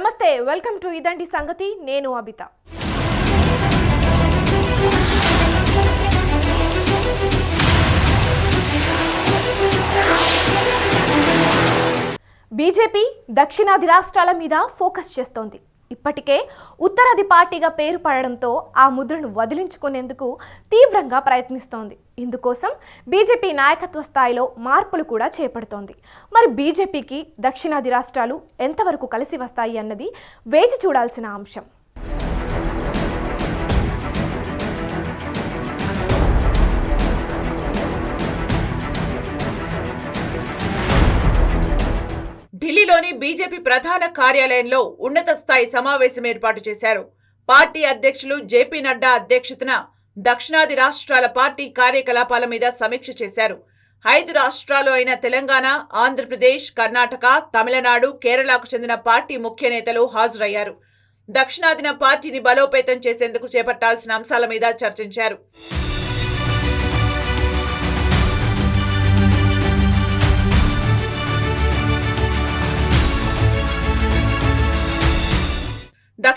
నమస్తే welcome to ఇదండి సంగతి. నేను అబిత. బీజేపీ దక్షిణాది రాష్ట్రాల మీద ఫోకస్ చేస్తోంది. ఇప్పటికే ఉత్తరాది పార్టీగా పేరు పడడంతో ఆ ముద్రను వదిలించుకునేందుకు తీవ్రంగా ప్రయత్నిస్తోంది. ఇందుకోసం బీజేపీ నాయకత్వ స్థాయిలో మార్పులు కూడా చేపడుతోంది. మరి బీజేపీకి దక్షిణాది రాష్ట్రాలు ఎంతవరకు కలిసి వస్తాయి అన్నది వేచి చూడాల్సిన అంశం. ఢిల్లీలోని బీజేపీ ప్రధాన కార్యాలయంలో ఉన్నత స్థాయి సమావేశం ఏర్పాటు చేశారు. పార్టీ అధ్యక్షులు జేపీ నడ్డా అధ్యక్షతన దక్షిణాది రాష్ట్రాల పార్టీ కార్యకలాపాల మీద సమీక్ష చేశారు. ఐదు రాష్ట్రాలు అయిన తెలంగాణ ఆంధ్రప్రదేశ్ కర్ణాటక తమిళనాడు కేరళకు చెందిన పార్టీ ముఖ్య నేతలు హాజరయ్యారు. దక్షిణాదిన పార్టీని బలోపేతం చేసేందుకు చేపట్టాల్సిన అంశాల మీద చర్చించారు.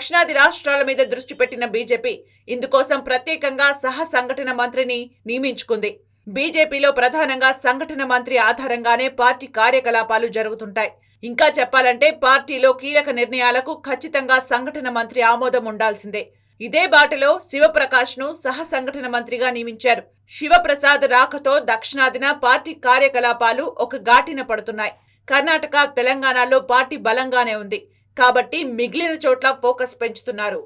దక్షిణాది రాష్ట్రాల మీద దృష్టి పెట్టిన బీజేపీ ఇందుకోసం ప్రత్యేకంగా సహ సంఘటన మంత్రిని నియమించుకుంది. బీజేపీలో ప్రధానంగా సంఘటన మంత్రి ఆధారంగానే పార్టీ కార్యకలాపాలు జరుగుతుంటాయి. ఇంకా చెప్పాలంటే పార్టీలో కీలక నిర్ణయాలకు ఖచ్చితంగా సంఘటన మంత్రి ఆమోదం ఉండాల్సిందే. ఇదే బాటలో శివప్రకాష్ను సహ సంఘటన మంత్రిగా నియమించారు. శివప్రసాద్ రాకతో దక్షిణాదిన పార్టీ కార్యకలాపాలు ఒక ఘాటిన పడుతున్నాయి. కర్ణాటక తెలంగాణలో పార్టీ బలంగానే ఉంది. కాబట్టి మిగిలిన చోట్ల ఫోకస్ పెంచుతున్నారు.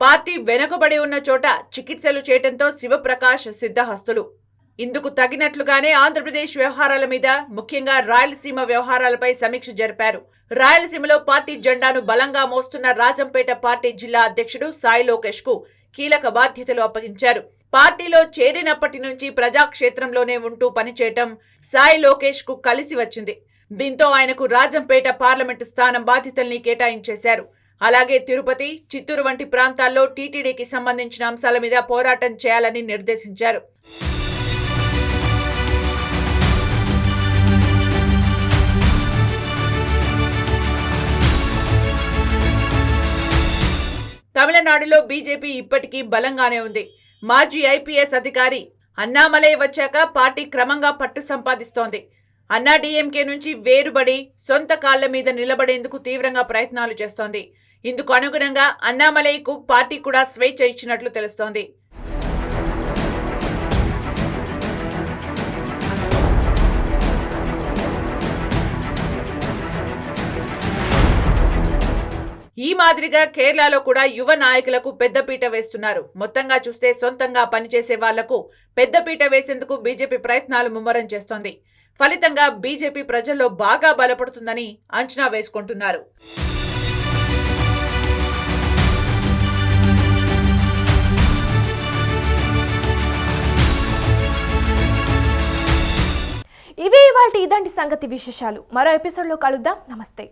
పార్టీ వెనుకబడి ఉన్న చోట చికిత్సలు చేయటంతో శివప్రకాష్ సిద్ధహస్తులు. ఇందుకు తగినట్లుగానే ఆంధ్రప్రదేశ్ వ్యవహారాల మీద ముఖ్యంగా రాయలసీమ వ్యవహారాలపై సమీక్ష జరిపారు. రాయలసీమలో పార్టీ జెండాను బలంగా మోస్తున్న రాజంపేట పార్టీ జిల్లా అధ్యక్షుడు సాయి లోకేష్కు కీలక బాధ్యతలు అప్పగించారు. పార్టీలో చేరినప్పటి నుంచి ప్రజాక్షేత్రంలోనే ఉంటూ పనిచేయటం సాయి లోకేష్కు కలిసి వచ్చింది. దీంతో ఆయనకు రాజంపేట పార్లమెంటు స్థానం బాధ్యతల్ని కేటాయించేశారు. అలాగే తిరుపతి చిత్తూరు వంటి ప్రాంతాల్లో టీటీడీకి సంబంధించిన అంశాల మీద పోరాటం చేయాలని నిర్దేశించారు. తమిళనాడులో బీజేపీ ఇప్పటికీ బలంగానే ఉంది. మాజీ ఐపీఎస్ అధికారి అన్నామలై వచ్చాక పార్టీ క్రమంగా పట్టు సంపాదిస్తోంది. అన్నా డీఎంకే నుంచి వేరుబడి సొంత కాళ్ళ మీద నిలబడేందుకు తీవ్రంగా ప్రయత్నాలు చేస్తోంది. ఇందుకు అనుగుణంగా అన్నామలైకు పార్టీ కూడా స్వేచ్ఛ ఇచ్చినట్లు తెలుస్తోంది. ఈ మాదిరిగా కేరళలో కూడా యువ నాయకులకు పెద్దపీట వేస్తున్నారు. మొత్తంగా చూస్తే సొంతంగా పనిచేసే వాళ్ళకు పెద్దపీట వేసేందుకు బీజేపీ ప్రయత్నాలు ముమ్మరం చేస్తోంది. ఫలితంగా బీజేపీ ప్రజల్లో బాగా బలపడుతుందని అంచనా వేసుకుంటున్నారు. ఇవే ఇవాళ ఇదండి సంగతి విశేషాలు. మరో ఎపిసోడ్లో కలుద్దాం. నమస్తే.